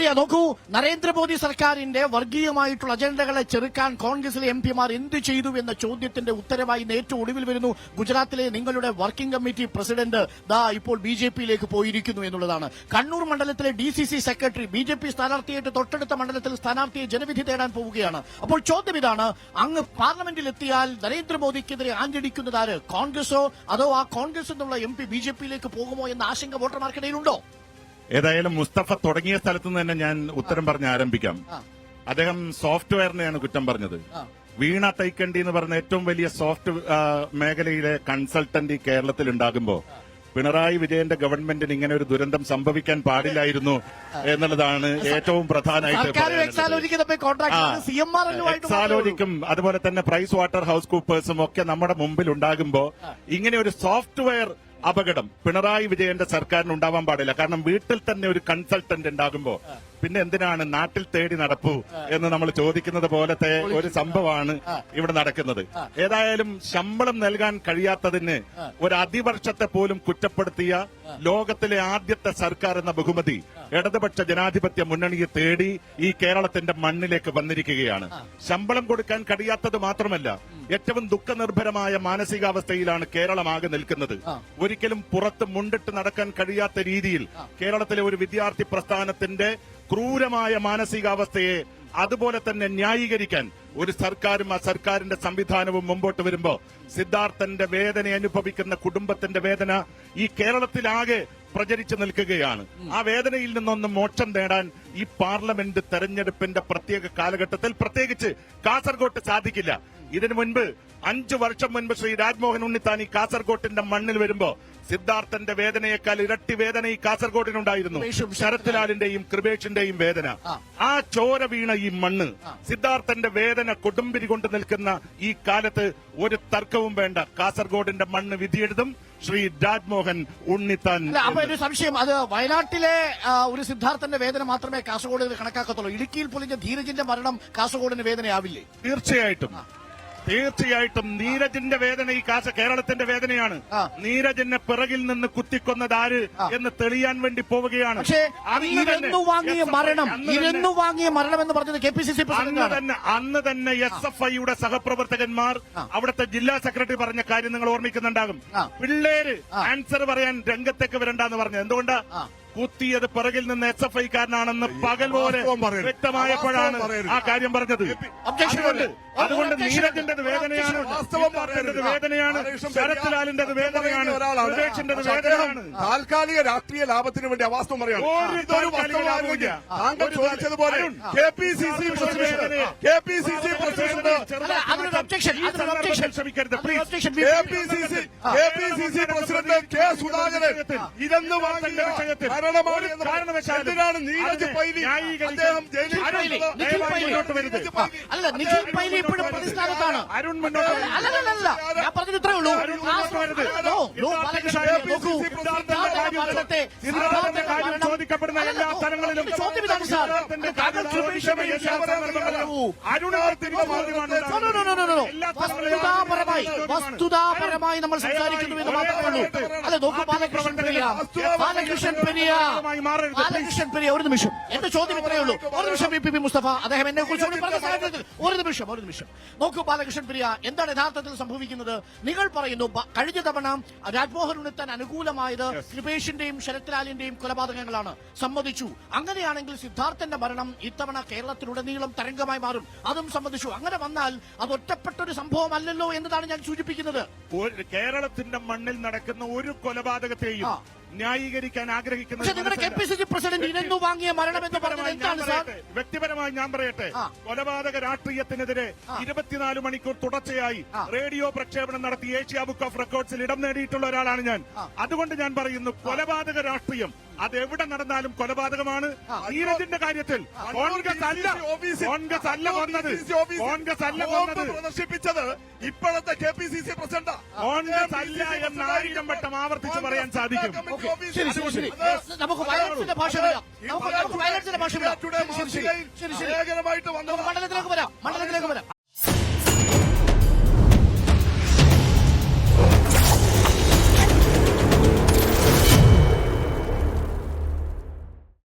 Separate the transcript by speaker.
Speaker 1: പെരിയ നോക്കൂ. നരേന്ദ്രമോദി സർക്കാരിന്റെ വർഗീയമായിട്ടുള്ള അജണ്ടകളെ ചെറുക്കാൻ കോൺഗ്രസിലെ എം പിമാർ എന്ത് ചെയ്തു എന്ന ചോദ്യത്തിന്റെ ഉത്തരവായി നേറ്റ് ഒടുവിൽ വരുന്നു. ഗുജറാത്തിലെ നിങ്ങളുടെ വർക്കിംഗ് കമ്മിറ്റി പ്രസിഡന്റ് ദാ ഇപ്പോൾ ബി ജെ പിയിലേക്ക് പോയിരിക്കുന്നു എന്നുള്ളതാണ്. കണ്ണൂർ മണ്ഡലത്തിലെ D C C secretary B J P സ്ഥാനാർത്ഥിയായിട്ട് തൊട്ടടുത്ത മണ്ഡലത്തിൽ സ്ഥാനാർത്ഥിയെ ജനവിധി തേടാൻ പോവുകയാണ്. അപ്പോൾ ചോദ്യം ഇതാണ് അങ്ങ് പാർലമെന്റിൽ എത്തിയാൽ നരേന്ദ്രമോദിക്കെതിരെ ആഞ്ഞടിക്കുന്നത് ആര്? കോൺഗ്രസോ? അതോ ആ കോൺഗ്രസ് എന്നുള്ള എം പി ബി ജെ പിയിലേക്ക് പോകുമോ എന്ന ആശങ്ക വോട്ടർമാർക്കിടയിലുണ്ടോ?
Speaker 2: ഏതായാലും മുസ്തഫ തുടങ്ങിയ സ്ഥലത്ത് നിന്ന് തന്നെ ഞാൻ ഉത്തരം പറഞ്ഞ് ആരംഭിക്കാം. അദ്ദേഹം സോഫ്റ്റ്വെയറിനെയാണ് കുറ്റം പറഞ്ഞത്. വീണ തൈക്കണ്ടി എന്ന് പറഞ്ഞ ഏറ്റവും വലിയ സോഫ്റ്റ് മേഖലയിലെ കൺസൾട്ടന്റ് കേരളത്തിൽ ഉണ്ടാകുമ്പോ പിണറായി വിജയന്റെ ഗവൺമെന്റിന് ഇങ്ങനെ ഒരു ദുരന്തം സംഭവിക്കാൻ പാടില്ലായിരുന്നു എന്നുള്ളതാണ് ഏറ്റവും പ്രധാനമായിട്ട്.
Speaker 1: എക്സാലോജിക്ക്
Speaker 2: അതുപോലെ തന്നെ പ്രൈസ് വാട്ടർ ഹൗസ് കൂപ്പേഴ്സും ഒക്കെ നമ്മുടെ മുമ്പിൽ ഉണ്ടാകുമ്പോ ഇങ്ങനെ ഒരു സോഫ്റ്റ്വെയർ അപകടം. പിണറായി വിജയന്റെ സർക്കാരിന് ഉണ്ടാവാൻ പാടില്ല. കാരണം വീട്ടിൽ തന്നെ ഒരു കൺസൾട്ടന്റ് ഉണ്ടാകുമ്പോ പിന്നെ എന്തിനാണ് നാട്ടിൽ തേടി നടപ്പു എന്ന് നമ്മൾ ചോദിക്കുന്നത് പോലത്തെ ഒരു സംഭവമാണ് ഇവിടെ നടക്കുന്നത്. ഏതായാലും ശമ്പളം നൽകാൻ കഴിയാത്തതിന് ഒരു അതിവർഷത്തെ പോലും കുറ്റപ്പെടുത്തിയ ലോകത്തിലെ ആദ്യത്തെ സർക്കാർ എന്ന ബഹുമതി ഇടതുപക്ഷ ജനാധിപത്യ മുന്നണിയെ തേടി ഈ കേരളത്തിന്റെ മണ്ണിലേക്ക് വന്നിരിക്കുകയാണ്. ശമ്പളം കൊടുക്കാൻ കഴിയാത്തത് മാത്രമല്ല ഏറ്റവും ദുഃഖനിർഭരമായ മാനസികാവസ്ഥയിലാണ് കേരളമാകെ നിൽക്കുന്നത്. ഒരിക്കലും പുറത്ത് മുണ്ടിട്ട് നടക്കാൻ കഴിയാത്ത രീതിയിൽ കേരളത്തിലെ ഒരു വിദ്യാർത്ഥി പ്രസ്ഥാനത്തിന്റെ ക്രൂരമായ മാനസികാവസ്ഥയെ അതുപോലെ തന്നെ ന്യായീകരിക്കാൻ ഒരു സർക്കാരും ആ സർക്കാരിന്റെ സംവിധാനവും മുമ്പോട്ട് വരുമ്പോ സിദ്ധാർത്ഥന്റെ വേദന അനുഭവിക്കുന്ന കുടുംബത്തിന്റെ വേദന ഈ കേരളത്തിലാകെ പ്രചരിച്ചു നിൽക്കുകയാണ്. ആ വേദനയിൽ നിന്നൊന്ന് മോക്ഷം നേടാൻ ഈ പാർലമെന്റ് തെരഞ്ഞെടുപ്പിന്റെ പ്രത്യേക കാലഘട്ടത്തിൽ പ്രത്യേകിച്ച് കാസർഗോട്ട് സാധിക്കില്ല. ഇതിനു മുൻപ് അഞ്ചു വർഷം മുൻപ് ശ്രീ രാജ്മോഹൻ ഉണ്ണിത്താൻ ഈ കാസർഗോട്ടിന്റെ മണ്ണിൽ വരുമ്പോ സിദ്ധാർത്ഥന്റെ വേദനയേക്കാൾ ഇരട്ടി വേദന ഈ കാസർഗോട്ടിനുണ്ടായിരുന്നു. ശരത്ലാലിന്റെയും കൃപേഷിന്റെയും വേദന.
Speaker 1: ആ.
Speaker 2: ആ ചോര വീണ ഈ മണ്ണ് സിദ്ധാർത്ഥന്റെ വേദന കൊടുമ്പിരി കൊണ്ട് നിൽക്കുന്ന ഈ കാലത്ത് ഒരു തർക്കവും വേണ്ട. കാസർഗോഡിന്റെ മണ്ണ് വിധിയെഴുതും. ശ്രീ രാജ്മോഹൻ ഉണ്ണിത്താൻ
Speaker 1: അപ്പൊ. ഒരു സംശയം. അത് വയനാട്ടിലെ ഒരു സിദ്ധാർത്ഥന്റെ വേദന മാത്രമേ കാസർഗോഡ് കണക്കാക്കത്തുള്ളൂ. ഇടുക്കിയിൽ പൊലിഞ്ഞ ധീരജിന്റെ മരണം കാസർഗോഡിന് വേദനയാവില്ലേ?
Speaker 2: തീർച്ചയായിട്ടും. തീർച്ചയായിട്ടും നീരജിന്റെ വേദന ഈ കാശ കേരളത്തിന്റെ വേദനയാണ്.
Speaker 1: നീരജിന്റെ
Speaker 2: നീരജിനെ പിറകിൽ നിന്ന് കുത്തിക്കൊന്നത് ആര് എന്ന് തെളിയാൻ വേണ്ടി പോവുകയാണ്.
Speaker 1: ഇരുന്നു വാങ്ങിയ മരണം ഇരുന്നു വാങ്ങിയ മരണം എന്ന് പറഞ്ഞത് കെ പി സി സി
Speaker 2: അന്ന് തന്നെ അന്ന് തന്നെ എസ് എഫ് ഐയുടെ സഹപ്രവർത്തകന്മാർ അവിടുത്തെ ജില്ലാ സെക്രട്ടറി പറഞ്ഞ കാര്യം നിങ്ങൾ ഓർമ്മിക്കുന്നുണ്ടാകും. പിള്ളേര് ആൻസർ പറയാൻ രംഗത്തേക്ക് വരണ്ടെന്ന് പറഞ്ഞു. എന്തുകൊണ്ടാ. കുത്തിയത് പിറകിൽ നിന്ന് എസ് എഫ് ഐക്കാരനാണെന്ന് പകൽ പോലെ വ്യക്തമായപ്പോഴാണ് ആ കാര്യം പറഞ്ഞത്. അതുകൊണ്ട് നീരജിന്റെ വേദനയാണ്. വേദനയാണ്. ശരത്ലാലിന്റെ വേദനയാണ്. സുരേഷിന്റെ വേദനയാണ്.
Speaker 3: താൽക്കാലിക രാഷ്ട്രീയ ലാഭത്തിന് വേണ്ടി അവാസ്തവം പറയാണ്. താങ്കൾ ചോദിച്ചതുപോലെ K P C C president K P C C president.
Speaker 2: ശ്രമിക്കരുത് please
Speaker 1: objection.
Speaker 3: K P C C K P C C president K Sudhakaran. ഇതെന്ന് വാങ്ങിയ ഭരണമാണ്
Speaker 2: കാരണവശാലും
Speaker 3: എന്തിനാണ് നീരജ് പൈലി അദ്ദേഹം
Speaker 1: അല്ല നിഖിൽ പൈലി ഇപ്പോഴും പ്രതിസ്ഥാനത്താണ്.
Speaker 2: അരുൺ മുന്നോട്ട്
Speaker 1: ഞാൻ പറഞ്ഞത് ഇത്രേ ഉള്ളൂ.
Speaker 2: ചോദിക്കപ്പെടുന്ന എല്ലാ സ്ഥലങ്ങളിലും
Speaker 1: ചോദ്യം ഇതാണ് സാർ.
Speaker 2: അരുൺ മാധ്യമമാണ്.
Speaker 1: വസ്തുതാപരമായി നമ്മൾ സംസാരിക്കുന്നു എന്ന് മാത്രമേ ഉള്ളൂ. അതെ നോക്കൂ ബാലകൃഷ്ണൻ പെരിയ. ബാലകൃഷ്ണൻ പെരിയ. ബാലകൃഷ്ണൻ പെരിയ ഒരു നിമിഷം. എന്റെ ചോദ്യം ഇത്രയേ ഉള്ളൂ. ഒരു നിമിഷം ബി പി പി മുസ്തഫ. അദ്ദേഹം എന്നെ കുറിച്ച് പറഞ്ഞ സാഹചര്യത്തിൽ ഒരു നിമിഷം ഒരു നിമിഷം. നോക്കൂ ബാലകൃഷ്ണൻ പെരിയ എന്താണ് യഥാർത്ഥത്തിൽ സംഭവിക്കുന്നത്? നിങ്ങൾ പറയുന്നു കഴിഞ്ഞ തവണ രാജ്മോഹൻ ഉണ്ണിത്താൻ അനുകൂലമായത് കൃപേഷിന്റെയും ശരത്ലാലിന്റെയും കൊലപാതകങ്ങളാണ്. സമ്മതിച്ചു. അങ്ങനെയാണെങ്കിൽ സിദ്ധാർത്ഥന്റെ മരണം ഇത്തവണ കേരളത്തിലുടനീളം തരംഗമായി മാറും. അതും സമ്മതിച്ചു. അങ്ങനെ വന്നാൽ അത് ഒറ്റപ്പെട്ട ഒരു സംഭവമല്ലല്ലോ എന്നതാണ് ഞാൻ സൂചിപ്പിക്കുന്നത്
Speaker 2: കേരളത്തിന്റെ മണ്ണിൽ നടക്കുന്ന ഒരു കൊലപാതകത്തെയും. ന്യായീകരിക്കാൻ
Speaker 1: ആഗ്രഹിക്കുന്നത് നിങ്ങളുടെ K P C C president ഇരന്നു വാങ്ങിയ മരണം എന്ന് പറഞ്ഞത്
Speaker 2: വ്യക്തിപരമായി ഞാൻ
Speaker 1: എന്താണ് സാർ?
Speaker 2: പറയട്ടെ, വ്യക്തിപരമായി ഞാൻ പറയട്ടെ. കൊലപാതക രാഷ്ട്രീയത്തിനെതിരെ ഇരുപത്തിനാല് മണിക്കൂർ തുടർച്ചയായി റേഡിയോ പ്രക്ഷേപണം നടത്തി ഏഷ്യ ബുക്ക് ഓഫ് റെക്കോർഡ്സിൽ ഇടം നേടിയിട്ടുള്ള ഒരാളാണ് ഞാൻ. അതുകൊണ്ട് ഞാൻ പറയുന്നു കൊലപാതക രാഷ്ട്രീയം അത് എവിടെ നടന്നാലും കൊലപാതകമാണ്. നീരജിന്റെ കാര്യത്തിൽ കോൺഗ്രസ് അല്ല കോൺഗ്രസ് അല്ല വന്നത്. കോൺഗ്രസ് അല്ല വന്നത്.
Speaker 3: പ്രദർശിപ്പിച്ചത് ഇപ്പോഴത്തെ K P C C president.
Speaker 2: Congress അല്ല എന്ന് ആയിരം വട്ടം ആവർത്തിച്ച് പറയാൻ സാധിക്കും.
Speaker 1: ശരി ശരി ശരി. നമുക്ക് വയലൻസിന്റെ ഭാഷ വരാം നമുക്ക് വയലൻസിന്റെ ഭാഷ വരാം ശരി ശരി ശരി. ശരി മണ്ഡലത്തിലേക്ക് വരാം. മണ്ഡലത്തിലേക്ക് വരാം.